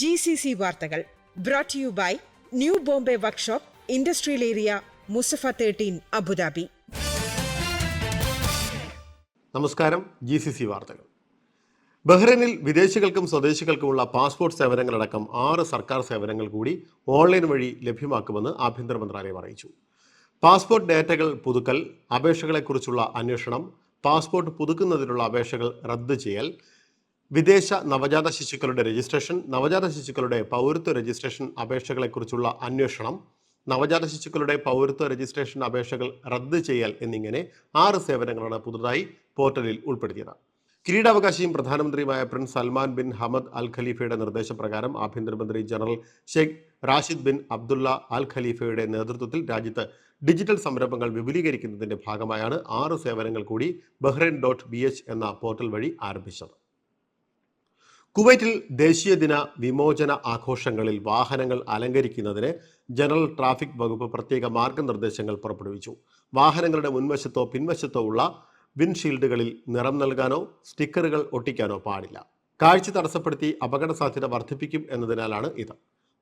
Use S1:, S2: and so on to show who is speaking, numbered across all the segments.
S1: G C C വാർത്തകൾ brought you by new Bombay workshop industrial area Musaffah thirteen Abu Dhabi
S2: നമസ്കാരം G C C വാർത്തകൾ. ബഹ്റൈനിൽ വിദേശികൾക്കും സ്വദേശികൾക്കുമുള്ള passport സേവനങ്ങളടക്കം ആറ് സർക്കാർ സേവനങ്ങൾ കൂടി ഓൺലൈൻ വഴി ലഭ്യമാക്കുമെന്ന് ആഭ്യന്തര മന്ത്രാലയം അറിയിച്ചു. പാസ്പോർട്ട് ഡാറ്റകൾ പുതുക്കൽ അപേക്ഷകളെക്കുറിച്ചുള്ള അന്വേഷണം പാസ്പോർട്ട് പുതുക്കുന്നതിനുള്ള അപേക്ഷകൾ റദ്ദ് ചെയ്യൽ വിദേശ നവജാത ശിശുക്കളുടെ രജിസ്ട്രേഷൻ നവജാത ശിശുക്കളുടെ പൗരത്വ രജിസ്ട്രേഷൻ അപേക്ഷകളെക്കുറിച്ചുള്ള അന്വേഷണം നവജാത ശിശുക്കളുടെ പൗരത്വ രജിസ്ട്രേഷൻ അപേക്ഷകൾ റദ്ദ് ചെയ്യൽ എന്നിങ്ങനെ ആറ് സേവനങ്ങളാണ് പുതുതായി പോർട്ടലിൽ ഉൾപ്പെടുത്തിയത്. കിരീടാവകാശിയും പ്രധാനമന്ത്രിയുമായ prince Salman bin Hamad al ഖലീഫയുടെ നിർദ്ദേശപ്രകാരം ആഭ്യന്തരമന്ത്രി general Sheikh Rashid bin Abdullah al ഖലീഫയുടെ നേതൃത്വത്തിൽ രാജ്യത്ത് ഡിജിറ്റൽ സംരംഭങ്ങൾ വിപുലീകരിക്കുന്നതിന്റെ ഭാഗമായാണ് ആറ് സേവനങ്ങൾ കൂടി ബഹ്റൈൻ ഡോട്ട് ബി എച്ച് എന്ന പോർട്ടൽ വഴി ആരംഭിച്ചത്. കുവൈറ്റിൽ ദേശീയ ദിന വിമോചന ആഘോഷങ്ങളിൽ വാഹനങ്ങൾ അലങ്കരിക്കുന്നതിന് ജനറൽ ട്രാഫിക് വകുപ്പ് പ്രത്യേക മാർഗനിർദ്ദേശങ്ങൾ പുറപ്പെടുവിച്ചു. വാഹനങ്ങളുടെ മുൻവശത്തോ പിൻവശത്തോ ഉള്ള വിൻഷീൽഡുകളിൽ നിറം നൽകാനോ സ്റ്റിക്കറുകൾ ഒട്ടിക്കാനോ പാടില്ല. കാഴ്ച തടസ്സപ്പെടുത്തി അപകട സാധ്യത വർദ്ധിപ്പിക്കും എന്നതിനാലാണ് ഇത്.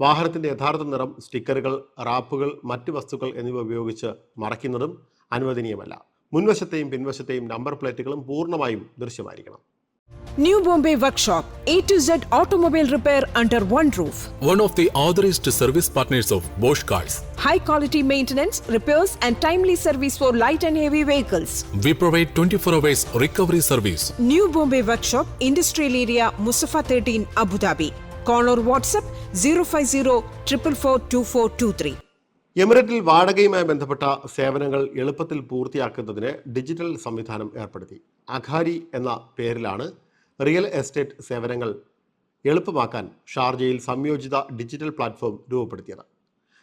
S2: വാഹനത്തിന്റെ യഥാർത്ഥ നിറം സ്റ്റിക്കറുകൾ റാപ്പുകൾ മറ്റു വസ്തുക്കൾ എന്നിവ ഉപയോഗിച്ച് മറയ്ക്കുന്നതും അനുവദനീയമല്ല. മുൻവശത്തെയും പിൻവശത്തെയും നമ്പർ പ്ലേറ്റുകളും പൂർണമായും ദൃശ്യമായിരിക്കണം.
S1: New Bombay Workshop, A to Z automobile repair under one roof.
S3: one of the authorized service partners of Bosch Cars.
S1: high quality maintenance, repairs, and timely service for light and heavy vehicles.
S3: We provide 24 hours recovery service.
S1: New Bombay Workshop, Industrial Area, Musafa 13, Abu Dhabi. Call or WhatsApp 050 444 2423.
S2: എമിറേറ്റിൽ വാടകയുമായി ബന്ധപ്പെട്ട സേവനങ്ങൾ എളുപ്പത്തിൽ പൂർത്തിയാക്കുന്നതിന് digital സംവിധാനം ഏർപ്പെടുത്തി അഖാരി എന്ന പേരിലാണ് റിയൽ എസ്റ്റേറ്റ് സേവനങ്ങൾ എളുപ്പമാക്കാൻ ഷാർജയിൽ സംയോജിത ഡിജിറ്റൽ പ്ലാറ്റ്ഫോം രൂപപ്പെടുത്തിയത്.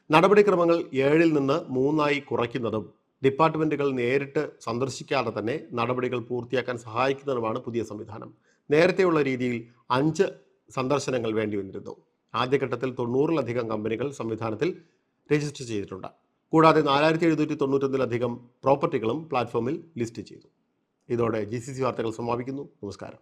S2: നടപടിക്രമങ്ങൾ ഏഴിൽ നിന്ന് മൂന്നായി കുറയ്ക്കുന്നതും ഡിപ്പാർട്ട്മെന്റുകൾ നേരിട്ട് സന്ദർശിക്കാതെ തന്നെ നടപടികൾ പൂർത്തിയാക്കാൻ സഹായിക്കുന്നതുമാണ് പുതിയ സംവിധാനം. നേരത്തെയുള്ള രീതിയിൽ അഞ്ച് സന്ദർശനങ്ങൾ വേണ്ടി വന്നിരുന്നു ആദ്യഘട്ടത്തിൽ തൊണ്ണൂറിലധികം കമ്പനികൾ സംവിധാനത്തിൽ രജിസ്റ്റർ ചെയ്തിട്ടുണ്ട്. കൂടാതെ നാലായിരത്തി എഴുന്നൂറ്റി തൊണ്ണൂറ്റൊന്നിലധികം പ്രോപ്പർട്ടികളും പ്ലാറ്റ്ഫോമിൽ ലിസ്റ്റ് ചെയ്തു. ഇതോടെ ജി സി സി വാർത്തകൾ സമാപിക്കുന്നു. നമസ്കാരം.